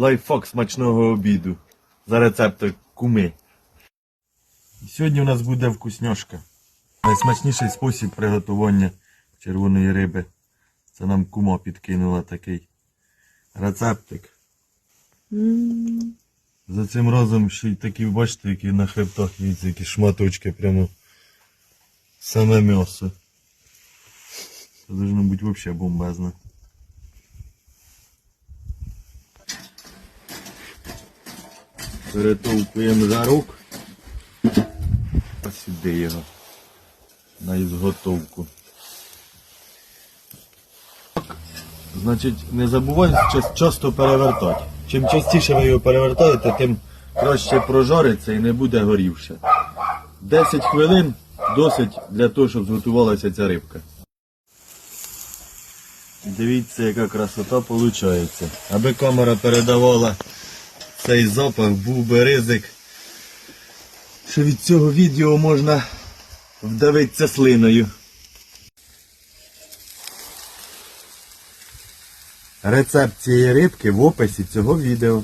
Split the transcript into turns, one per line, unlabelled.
лайфхак смачного обіду за рецептом куми. Сьогодні у нас буде вкусняшка. Найсмачніший спосіб приготування червоної риби. Це нам кума підкинула такий рецептик. За цим разом ще й такі, бачите, які на хребтах дивіться, які шматочки прямо саме м'ясо. Це должно бути взагалі бомбезно. Перетовкуємо жарок. А сюди його. На ізготовку. Значить, не забувай часто перевертати. Чим частіше ви його перевертаєте, тим краще прожариться і не буде горівше. 10 хвилин досить для того, щоб зготувалася ця рибка. Дивіться, яка красота виходить. Аби камера передавала цей запах, був би ризик, що від цього відео можна вдавитися слиною. Рецепт цієї рибки в описі цього відео.